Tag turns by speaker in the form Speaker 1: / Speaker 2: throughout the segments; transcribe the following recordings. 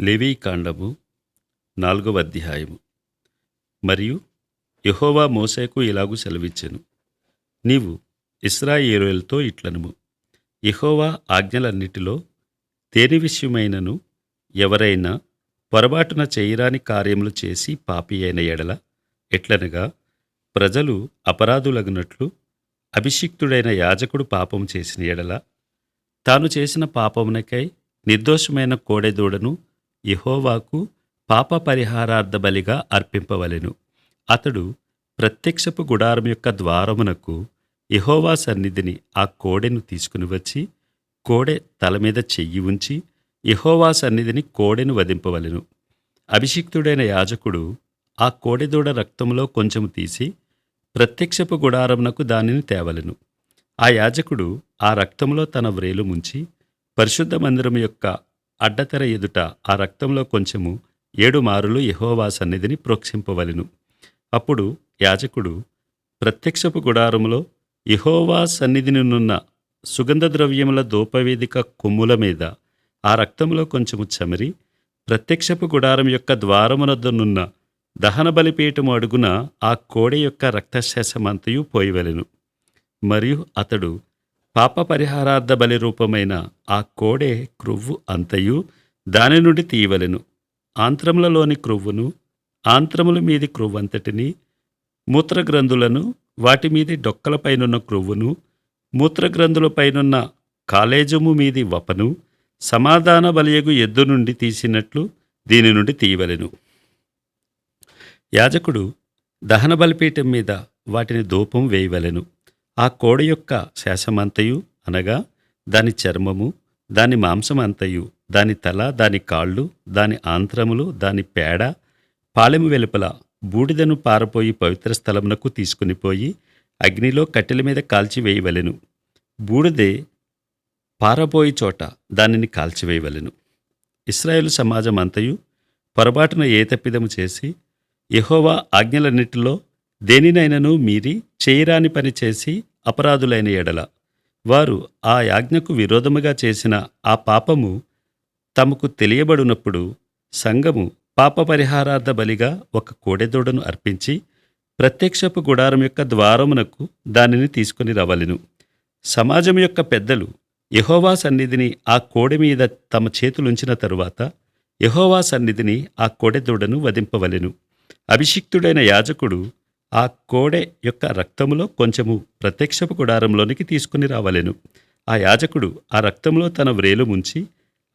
Speaker 1: లేవీకాండము నాలుగవ అధ్యాయము. మరియు యహోవా మోసేకు ఇలాగు సెలవిచ్చెను. నీవు ఇస్రాయేలులతో ఇట్లనుము. యహోవా ఆజ్ఞలన్నిటిలో దేని విషయమైనను ఎవరైనా పొరబాటున చేయరాని కార్యములు చేసి పాపి అయిన ఎడల ఎట్లనగా ప్రజలు అపరాధులగినట్లు అభిషిక్తుడైన యాజకుడు పాపం చేసిన ఎడల తాను చేసిన పాపమునకై నిర్దోషమైన కోడెదూడను యహోవాకు పాప పరిహారార్థ బలిగా అర్పింపవలెను. అతడు ప్రత్యక్షపు గుడారం యొక్క ద్వారమునకు యహోవా సన్నిధిని ఆ కోడెను తీసుకుని వచ్చి కోడె తల మీద చెయ్యి ఉంచి యహోవా సన్నిధిని కోడెను వధింపవలెను. అభిషిక్తుడైన యాజకుడు ఆ కోడెదూడ రక్తంలో కొంచెము తీసి ప్రత్యక్షపు గుడారమునకు దానిని తేవలెను. ఆ యాజకుడు ఆ రక్తంలో తన వ్రేలు ముంచి పరిశుద్ధ మందిరం యొక్క అడ్డతెర ఎదుట ఆ రక్తంలో కొంచెము ఏడుమారులు యహోవా సన్నిధిని ప్రోక్షింపవలెను. అప్పుడు యాజకుడు ప్రత్యక్షపు గుడారములో యెహోవా సన్నిధినున్న సుగంధ ద్రవ్యముల దూపవేదిక కొమ్ముల మీద ఆ రక్తంలో కొంచెము చమరి ప్రత్యక్షపు గుడారం యొక్క ద్వారమునద్దనున్న దహన బలిపీఠము అడుగున ఆ కోడె యొక్క రక్తశేషమంతయు పోయివలెను. మరియు అతడు పాప పరిహారార్థ బలి రూపమైన ఆ కోడె క్రొవ్వు అంతయు దాని నుండి తీయవలెను. ఆంత్రములలోని క్రొవ్వును ఆంత్రముల మీది క్రొవ్వంతటిని మూత్రగ్రంథులను వాటి మీది డొక్కలపైనున్న క్రొవ్వును మూత్రగ్రంథులపైనున్న కాలేజము మీది వపను సమాధాన బలియగు ఎద్దు నుండి తీసినట్లు దీని నుండి తీయవలెను. యాజకుడు దహన బలిపీఠం మీద వాటిని ధూపం వేయవలెను. ఆ కోడ యొక్క శేషమంతయు అనగా దాని చర్మము దాని మాంసమంతయు దాని తల దాని కాళ్ళు దాని ఆంత్రములు దాని పేడ పాలెము వెలుపల బూడిదను పారపోయి పవిత్ర స్థలమునకు తీసుకునిపోయి అగ్నిలో కట్టెల మీద కాల్చివేయవలెను బూడిదే పారబోయి చోట దానిని కాల్చివేయవలెను ఇస్రాయేల్ సమాజం అంతయు పొరపాటున ఏ తప్పిదము చేసి యహోవా ఆజ్ఞలన్నిటిలో దేనినైనను మీరి చేయరాని పని చేసి అపరాధులైన ఎడల. వారు ఆ యాజ్ఞకు విరోధముగా చేసిన ఆ పాపము తమకు తెలియబడినప్పుడు సంఘము పాప పరిహారార్థ బలిగా ఒక కోడెదూడను అర్పించి ప్రత్యక్షపు గుడారం యొక్క ద్వారమునకు దానిని తీసుకుని రవలెను. సమాజం యొక్క పెద్దలు యహోవా సన్నిధిని ఆ కోడె మీద తమ చేతులుంచిన తరువాత యహోవా సన్నిధిని ఆ కోడెదూడను వధింపవలెను. అభిషిక్తుడైన యాజకుడు ఆ కోడె యొక్క రక్తములో కొంచెము ప్రత్యక్షపు గుడారంలోనికి తీసుకుని రావలెను. ఆ యాజకుడు ఆ రక్తంలో తన వ్రేలు ముంచి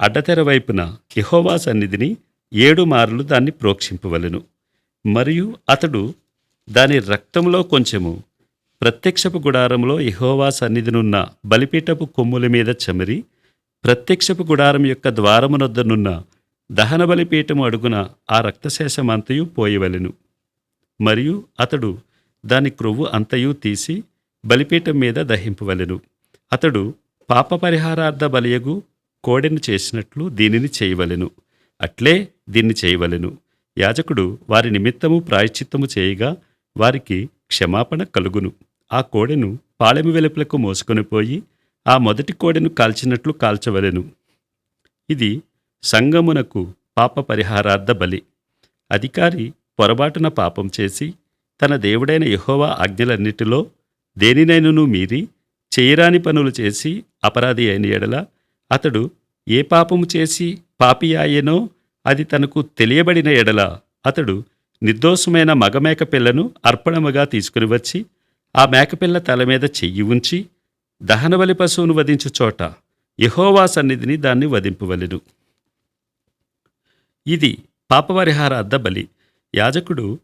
Speaker 1: అడ్డతెర వైపున యెహోవా సన్నిధిని ఏడు మార్లు దాన్ని ప్రోక్షింపవలెను. మరియు అతడు దాని రక్తంలో కొంచెము ప్రత్యక్షపు గుడారంలో యెహోవా సన్నిధినున్న బలిపీఠపు కొమ్ముల మీద చమరి ప్రత్యక్షపు గుడారం యొక్క ద్వారమునొద్దనున్న దహన బలిపీఠము అడుగున ఆ రక్తశేషమంతయు పోయవలెను. మరియు అతడు దాని క్రొవ్వు అంతయు తీసి బలిపీఠం మీద దహింపవలెను. అతడు పాప పరిహారార్థ బలియగు కోడెను చేసినట్లు దీనిని చేయవలెను. అట్లే దీన్ని చేయవలెను. యాజకుడు వారి నిమిత్తము ప్రాయశ్చిత్తము చేయగా వారికి క్షమాపణ కలుగును. ఆ కోడెను పాళెము వెలుపులకు మోసుకొని పోయి ఆ మొదటి కోడెను కాల్చినట్లు కాల్చవలెను. ఇది సంగమునకు పాప పరిహారార్థ బలి. అధికారి పొరబాటున పాపం చేసి తన దేవుడైన యహోవా ఆజ్ఞలన్నిటిలో దేనినైనను మీరి చేయరాని పనులు చేసి అపరాధి అయిన ఎడల అతడు ఏ పాపము చేసి పాపి ఆయనో అది తనకు తెలియబడిన ఎడల అతడు నిర్దోషమైన మగ మేకపిల్లను అర్పణముగా తీసుకుని వచ్చి ఆ మేకపిల్ల తల మీద చెయ్యి ఉంచి దహనబలి పశువును వధించు చోట యహోవా సన్నిధిని దాన్ని వధింపవలెను. ఇది పాపపరిహారార్థ బలి యాజకుడు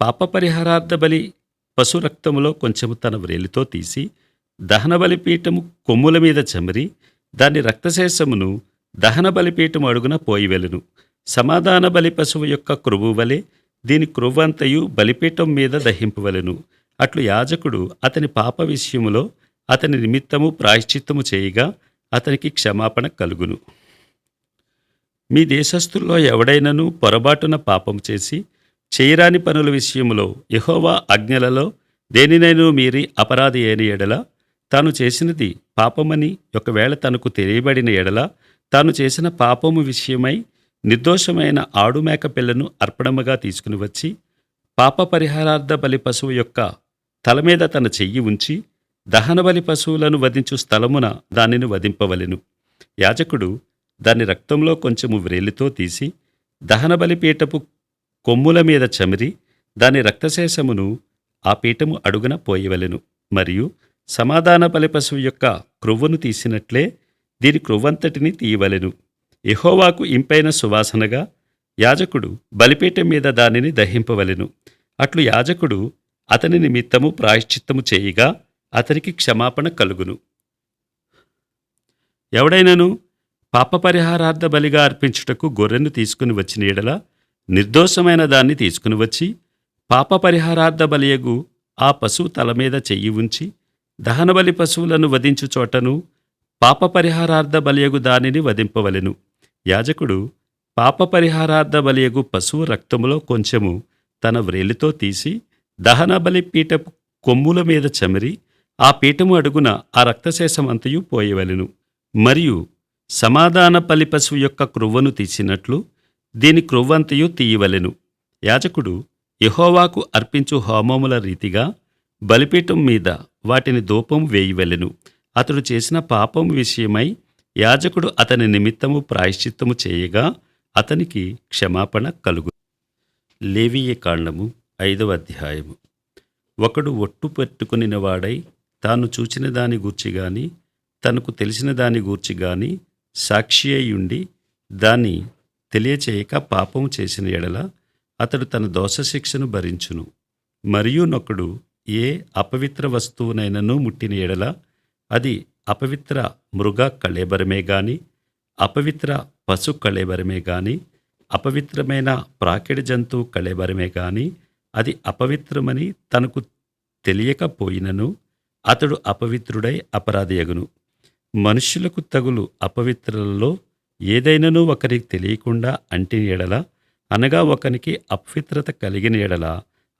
Speaker 1: పాపపరిహారార్థ బలి పశు రక్తములో కొంచెము తన వ్రేలితో తీసి దహన బలిపీఠము కొమ్ముల మీద చమరి దాని రక్తశేషమును దహన బలిపీఠం అడుగున పోయివెలును. సమాధాన బలి పశువు యొక్క క్రొవ్వు వలె దీని క్రొవ్వంతయు బలిపీఠం మీద దహింపవలెను. అట్లు యాజకుడు అతని పాప విషయములో అతని నిమిత్తము ప్రాయశ్చిత్తము చేయగా అతనికి క్షమాపణ కలుగును. మీ దేశస్థుల్లో ఎవడైనను పొరబాటున పాపం చేసి చేయరాని పనుల విషయంలో యహోవా ఆజ్ఞలలో దేనినైనా మీరి అపరాధి అయిన ఎడల తాను చేసినది పాపమని ఒకవేళ తనకు తెలియబడిన ఎడల తాను చేసిన పాపము విషయమై నిర్దోషమైన ఆడుమేక పిల్లను అర్పణముగా తీసుకుని వచ్చి పాప పరిహారార్థ బలి పశువు యొక్క తల మీద తన చెయ్యి ఉంచి దహనబలి పశువులను వధించు స్థలమున దానిని వధింపవలెను. యాజకుడు దాని రక్తంలో కొంచెము వ్రేలితో తీసి దహనబలి పీఠపు కొమ్ముల మీద చమిరి దాని రక్తశేషమును ఆ పీఠము అడుగున పోయవలెను. మరియు సమాధాన బలి పశువు యొక్క క్రొవ్వును తీసినట్లే దీని క్రొవ్వంతటిని తీయవలెను. ఎహోవాకు ఇంపైన సువాసనగా యాజకుడు బలిపీఠం మీద దానిని దహింపవలెను. అట్లు యాజకుడు అతని నిమిత్తము ప్రాయశ్చిత్తము చేయగా అతనికి క్షమాపణ కలుగును. ఎవడైనను పాప పరిహారార్థ బలిగా అర్పించుటకు గొర్రెను తీసుకుని వచ్చిన ఎడల నిర్దోషమైన దాన్ని తీసుకుని వచ్చి పాప పరిహారార్థ బలియగు ఆ పశువు తల మీద చెయ్యి ఉంచి దహనబలి పశువులను వధించు చోటను పాప పరిహారార్థ బలియగు దానిని వధింపవలెను. యాజకుడు పాప పరిహారార్థ బలియగు పశువు రక్తములో కొంచెము తన వ్రేలితో తీసి దహనబలి పీఠపు కొమ్ముల మీద చమిరి ఆ పీఠము అడుగున ఆ రక్తశేషమంతయు పోయవలెను. మరియు సమాధాన బలి పశువు యొక్క క్రొవ్వను తీసినట్లు దీని క్రొవ్వంతయు తీయవలెను. యాజకుడు యహోవాకు అర్పించు హోమముల రీతిగా బలిపీఠం మీద వాటిని దూపం వేయవలెను. అతడు చేసిన పాపం విషయమై యాజకుడు అతని నిమిత్తము ప్రాయశ్చిత్తము చేయగా అతనికి క్షమాపణ కలుగు. లేవీయ కాండము ఐదవ అధ్యాయము. ఒకడు ఒట్టు పెట్టుకునినవాడై తాను చూచిన దాని గూర్చి గాని తనకు తెలిసిన దాని గూర్చి గాని సాక్షి అయ్యుండి దాన్ని తెలియచేయక పాపం చేసిన ఎడల అతడు తన దోషశిక్షను భరించును. మరియు నొకడు ఏ అపవిత్ర వస్తువునైనను ముట్టిన ఎడల అది అపవిత్ర మృగ కళేబరమే గాని అపవిత్ర పశు కళేబరమే గాని అపవిత్రమైన ప్రాకిడి జంతువు కళేబరమే గాని అది అపవిత్రమని తనకు తెలియకపోయినను అతడు అపవిత్రుడై అపరాధియగును మనుష్యులకు తగులు అపవిత్రలలో ఏదైనను ఒకరికి తెలియకుండా అంటిన ఎడల అనగా ఒకనికి అపవిత్రత కలిగిన ఎడల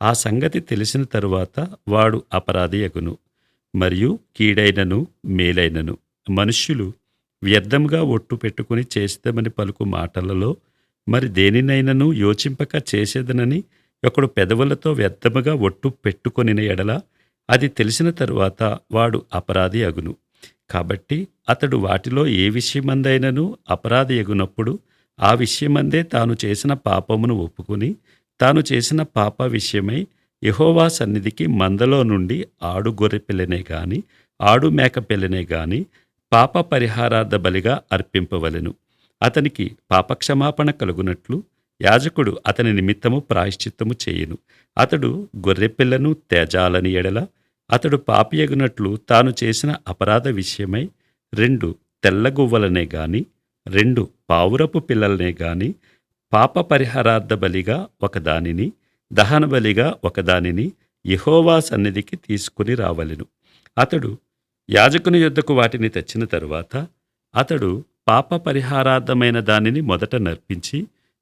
Speaker 1: ఆ సంగతి తెలిసిన తరువాత వాడు అపరాధి అగును. మరియు కీడైనను మేలైనను మనుష్యులు వ్యర్థంగా ఒట్టు పెట్టుకుని చేసేదమని పలుకు మాటలలో మరి దేనినైనను యోచింపక చేసేదనని ఒకడు పెదవులతో వ్యర్థముగా ఒట్టు పెట్టుకొనిన ఎడల అది తెలిసిన తరువాత వాడు అపరాధి అగును. కాబట్టి అతడు వాటిలో ఏ విషయమందైనను అపరాధి ఎగునప్పుడు ఆ విషయమందే తాను చేసిన పాపమును ఒప్పుకుని తాను చేసిన పాప విషయమై యహోవా సన్నిధికి మందలో నుండి ఆడు గొర్రె పిల్లనే గాని ఆడు మేక పిల్లనే గాని పాప పరిహారార్థ బలిగా అర్పింపవలెను. అతనికి పాపక్షమాపణ కలుగునట్లు యాజకుడు అతని నిమిత్తము ప్రాయశ్చిత్తము చేయును. అతడు గొర్రెపిల్లను తేజాలని ఎడల అతడు పాపియగునట్లు తాను చేసిన అపరాధ విషయమై రెండు తెల్లగువ్వలనే గాని రెండు పావురపు పిల్లలనే గాని పాప పరిహారార్థ బలిగా ఒకదానిని దహన బలిగా ఒకదానిని యహోవా సన్నిధికి తీసుకుని రావలెను. అతడు యాజకుని యొద్దకు వాటిని తెచ్చిన తరువాత అతడు పాప పరిహారార్థమైన దానిని మొదట నర్పించి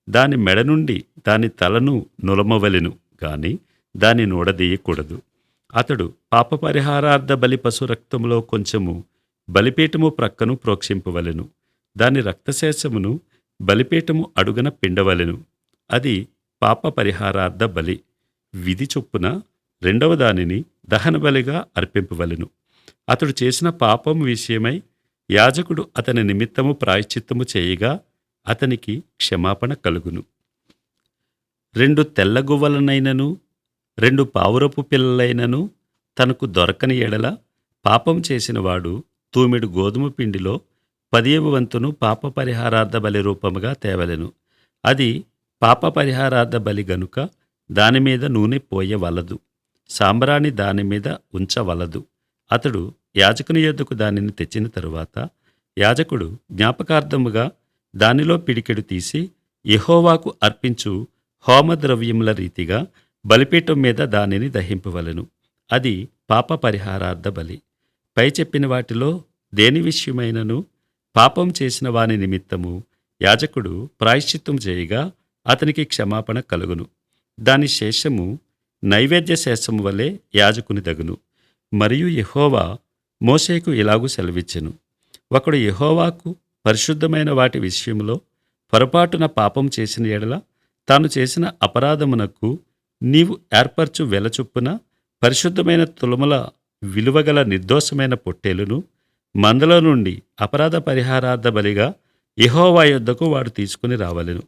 Speaker 1: దాని మెడ నుండి దాని తలను నులమవలెను గాని దాని నూడదీయకూడదు అతడు పాపపరిహారార్థ బలి పశు రక్తములో కొంచెము బలిపీఠము ప్రక్కను ప్రోక్షింపవలెను. దాని రక్తశేషమును బలిపీఠము అడుగన పిండవలెను. అది పాప పరిహారార్థ బలి. విధి చొప్పున రెండవ దానిని దహన బలిగా అర్పింపవలెను. అతడు చేసిన పాపం విషయమై యాజకుడు అతని నిమిత్తము ప్రాయశ్చిత్తము చేయగా అతనికి క్షమాపణ కలుగును. రెండు తెల్లగువ్వలనైనను రెండు పావురపు పిల్లలైనను తనకు దొరకని ఎడల పాపం చేసినవాడు తూమిడు గోధుమ పిండిలో పదియవ వంతును పాప పరిహారార్థ బలి రూపముగా తేవలెను. అది పాప పరిహారార్థ బలి గనుక దానిమీద నూనె పోయవలదు. సాంబ్రాణి దాని మీద ఉంచవలదు. అతడు యాజకుని యొద్దకు దానిని తెచ్చిన తరువాత యాజకుడు జ్ఞాపకార్థముగా దానిలో పిడికెడు తీసి యహోవాకు అర్పించు హోమద్రవ్యముల రీతిగా బలిపీఠం మీద దానిని దహింపవలను. అది పాప పరిహారార్థ బలి. పై చెప్పిన వాటిలో దేని విషయమైనను? పాపం చేసిన వాని నిమిత్తము యాజకుడు ప్రాయశ్చిత్తం చేయగా అతనికి క్షమాపణ కలుగును. దాని శేషము నైవేద్య శేషము వలె యాజకుని దగును. మరియు యహోవా మోషేకు ఇలాగూ సెలవిచ్చెను. ఒకడు యహోవాకు పరిశుద్ధమైన వాటి విషయంలో పొరపాటున పాపం చేసిన ఎడల తాను చేసిన అపరాధమునకు నీవు ఏర్పరచు వెలచొప్పున పరిశుద్ధమైన తులముల విలువగల నిర్దోషమైన పొట్టేలును మందలో నుండి అపరాధ పరిహారార్థ బలిగా యెహోవా యొద్దకు వాడు తీసుకుని రావలెను.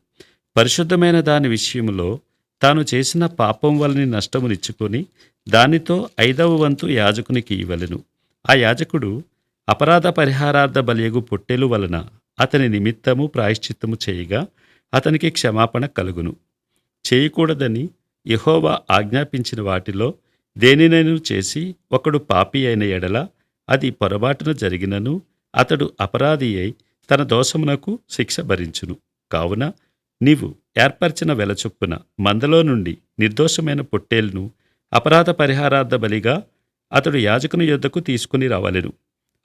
Speaker 1: పరిశుద్ధమైన దాని విషయంలో తాను చేసిన పాపం వలని నష్టమునిచ్చుకొని దానితో ఐదవ వంతు యాజకునికి ఇవ్వలెను. ఆ యాజకుడు అపరాధ పరిహారార్థ బలియగు పొట్టెలు వలన అతని నిమిత్తము ప్రాయశ్చిత్తము చేయగా అతనికి క్షమాపణ కలుగును. చేయకూడదని యహోవా ఆజ్ఞాపించిన వాటిలో దేనినైనా చేసి ఒకడు పాపి అయిన ఎడల అది పొరబాటున జరిగినను అతడు అపరాధి అయి తన దోషమునకు శిక్ష భరించును. కావున నీవు ఏర్పరిచిన వెలచొప్పున మందలో నుండి నిర్దోషమైన పొట్టేలును అపరాధ పరిహారార్థ బలిగా అతడు యాజకుని యొద్దకు తీసుకుని రావలెను.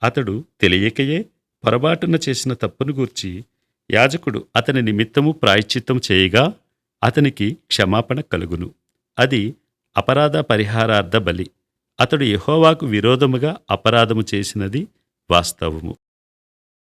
Speaker 1: అతడు తెలియకయే పొరబాటున చేసిన తప్పును గూర్చి యాజకుడు అతని నిమిత్తము ప్రాయశ్చిత్తం చేయగా అతనికి క్షమాపణ కలుగును. అది అపరాధ పరిహారార్థ బలి. అతడు యహోవాకు విరోధముగా అపరాధము చేసినది వాస్తవము.